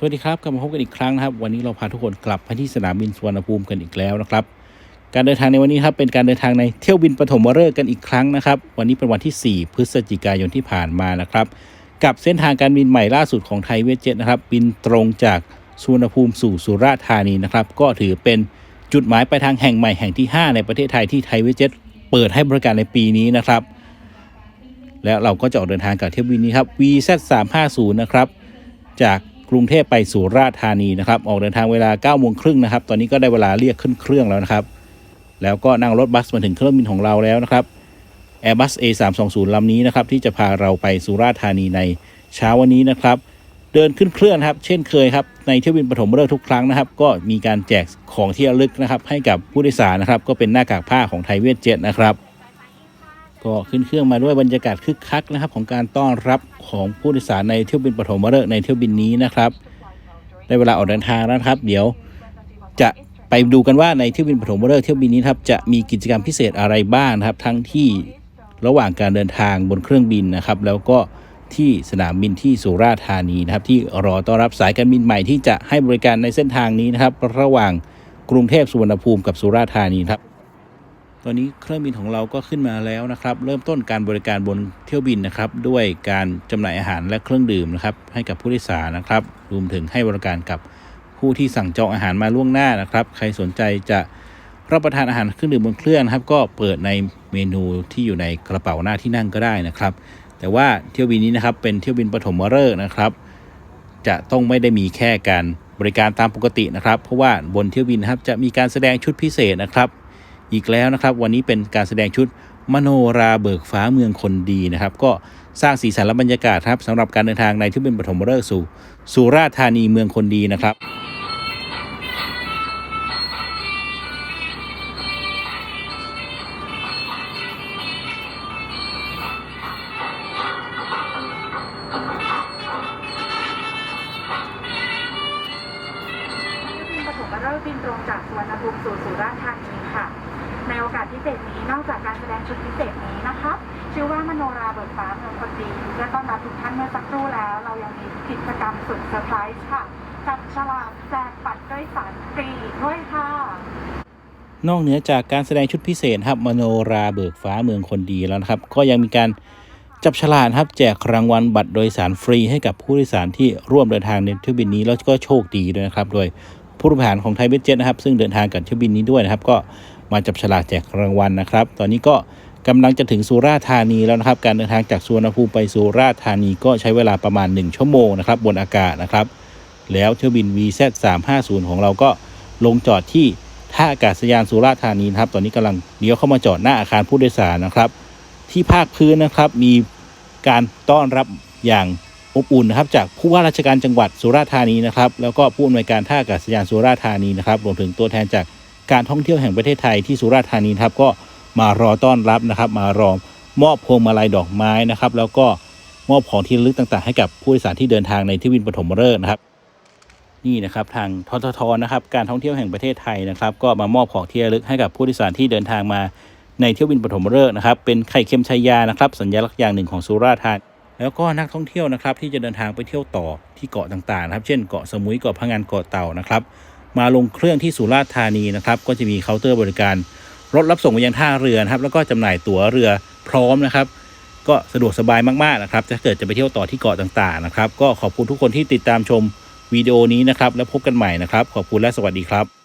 สวัสดีครับกลับมาพบกันอีกครั้งนะครับ วันนี้เราพาทุกคนกลับไปที่สนามบินสุวรรณภูมิกันอีกแล้วนะครับ การเดินทางในวันนี้ครับเป็นการเดินทางในเที่ยวบินปฐมฤกษ์กันอีกครั้งนะครับ วันนี้เป็นวันที่ 4 พฤศจิกายนที่ผ่านมานะครับ กับเส้นทางการบินใหม่ล่าสุดของไทยเวทเจ็ตนะครับบินตรงจากสุวรรณภูมิสู่สุราษฎร์ธานีนะครับ ก็ถือเป็นจุดหมายปลายทางแห่งใหม่แห่งที่ 5 ในประเทศไทยที่ไทยเวทเจ็ตเปิดให้บริการในปีนี้นะครับ แล้วเราก็จะออกเดินทางกับเที่ยวบินนี้ครับ VZ 3 5 0 นะครับจาก กรุงเทพไปสุราษฎร์ธานีนะครับ ออกเดินทางเวลา9โมงครึ่งนะครับ ตอนนี้ก็ได้เวลาเรียกขึ้นเครื่องแล้วนะครับ แล้วก็นั่งรถบัสมาถึงเครื่องบินของเราแล้วนะครับ Airbus A320 ลำนี้นะครับ ที่จะพาเราไปสุราษฎร์ธานีในเช้าวันนี้นะครับ เดินขึ้นเครื่องครับ เช่นเคยครับ ในเที่ยวบินปฐมฤกษ์ทุกครั้งนะครับ ก็มีการแจกของที่ระลึกนะครับ ให้กับผู้โดยสารนะครับ ก็เป็นหน้ากากผ้าของไทยเวทเจ็ตนะครับ ก็ขึ้นเครื่องมาด้วยบรรยากาศคึกคักนะครับ ของการต้อนรับของผู้โดยสารในเที่ยวบินปฐมฤกษ์ในเที่ยวบินนี้นะครับได้เวลาออกเดินทางแล้วครับ เดี๋ยวจะไปดูกันว่าในเที่ยวบินปฐมฤกษ์เที่ยวบินนี้ครับจะมีกิจกรรมพิเศษอะไรบ้างนะครับ ทั้งที่ระหว่างการเดินทางบนเครื่องบินนะครับ แล้วก็ที่สนามบินที่สุราษฎร์ธานีนะครับ ที่รอต้อนรับสายการบินใหม่ที่จะให้บริการในเส้นทางนี้นะครับ ระหว่างกรุงเทพสุวรรณภูมิกับสุราษฎร์ธานีครับ อนนี้เครื่องบินของเราก็ขึ้นมาแล้วนะครับ เริ่มต้นการบริการบนเที่ยวบินนะครับ ด้วยการจำหน่ายอาหารและเครื่องดื่มนะครับ ให้กับผู้โดยสารนะครับ รวมถึงให้บริการกับผู้ที่สั่งจองอาหารมาล่วงหน้านะครับ ใครสนใจจะรับประทานอาหารเครื่องดื่มบนเครื่องครับ ก็เปิดในเมนูที่อยู่ในกระเป๋าหน้าที่นั่งก็ได้นะครับ แต่ว่าเที่ยวบินนี้นะครับเป็นเที่ยวบินปฐมฤกษ์นะครับ จะต้องไม่ได้มีแค่การบริการตามปกตินะครับ เพราะว่าบนเที่ยวบินครับจะมีการแสดงชุดพิเศษนะครับ อีกแล้วนะครับ วันนี้เป็นการแสดงชุดมโนราเบิกฟ้าเมืองคนดีนะครับ ก็สร้างสีสันและบรรยากาศครับสำหรับการเดินทางในที่ยวบินปฐมฤกษ์สู่สุราษฎร์ธานีเมืองคนดีนะครับบินปฐมฤกษ์บินตรงจากสุวรรณภูมิสู่สุราษฎร์ธานีค่ะ ในโอกาสพิเศษนี้นอกจากการแสดงชุดพิเศษนี้นะคะชื่อว่ามโนราเบิกฟ้าเมืองคนดีเพื่อต้อนรับทุกท่านเมื่อสักครู่แล้ว เรายังมีกิจกรรมสุดเซอร์ไพรส์ค่ะจับฉลากแจกบัตรโดยสารฟรีด้วยค่ะนอกเหนือจากการแสดงชุดพิเศษครับมโนราเบิกฟ้าเมืองคนดีแล้วนะครับ ก็ยังมีการจับฉลากครับแจกรางวัลบัตรโดยสารฟรีให้กับผู้โดยสารที่ร่วมเดินทางในเที่ยวบินนี้แล้วก็โชคดีด้วยนะครับ โดยผู้บริหารของไทยเวทเจ็ตนะครับ ซึ่งเดินทางกับเที่ยวบินนี้ด้วยนะครับ ก็ มาจับฉลากแจกรางวัลนะครับ ตอนนี้ก็กำลังจะถึงสุราษฎร์ธานีแล้วนะครับ การเดินทางจากสุวรรณภูมิไปสุราษฎร์ธานีก็ใช้เวลาประมาณ 1 ชั่วโมงนะครับบนอากาศนะครับ แล้วเที่ยวบิน VZ 350ของเราก็ลงจอดที่ท่าอากาศยานสุราษฎร์ธานีนะครับ ตอนนี้กำลังเลี้ยวเข้ามาจอดหน้าอาคารผู้โดยสารนะครับ ที่ภาคพื้นนะครับมีการต้อนรับอย่างอบอุ่นนะครับจากผู้ว่าราชการจังหวัดสุราษฎร์ธานีนะครับ แล้วก็ผู้อำนวยการท่าอากาศยานสุราษฎร์ธานีนะครับ รวมถึงตัวแทนจาก การท่องเที่ยวแห่งประเทศไทยที่สุราษฎร์ธานีครับก็มารอต้อนรับนะครับมารอมอบพวงมาลัยดอกไม้นะครับ แล้วก็มอบของที่ระลึกต่างๆ ให้กับผู้โดยสารที่เดินทางในที่วินปฐมฤกษ์นะครับ นี่นะครับทางทททนะครับ การท่องเที่ยวแห่งประเทศไทยนะครับ ก็มามอบของที่ระลึกให้กับผู้โดยสารที่เดินทางมาในเที่ยวบินปฐมฤกษ์นะครับ เป็นไข่เค็มชัยานะครับ สัญลักษณ์อย่างหนึ่งของสุราษฎร์ธานีแล้วก็นักท่องเที่ยวนะครับ ที่จะเดินทางไปเที่ยวต่อที่เกาะต่างๆนะครับ เช่นเกาะสมุยเกาะพะงันเกาะเต่านะครับ มาลงเครื่องที่สุราษฎร์ธานีนะครับก็จะมีเคาน์เตอร์บริการ รถรับส่งไปยังท่าเรือนะครับแล้วก็จำหน่ายตั๋วเรือพร้อมนะครับ ก็สะดวกสบายมากๆนะครับถ้าเกิดจะไปเที่ยวต่อที่เกาะต่างๆนะครับ ก็ขอบคุณทุกคนที่ติดตามชมวิดีโอนี้นะครับ แล้วพบกันใหม่นะครับ ขอบคุณและสวัสดีครับ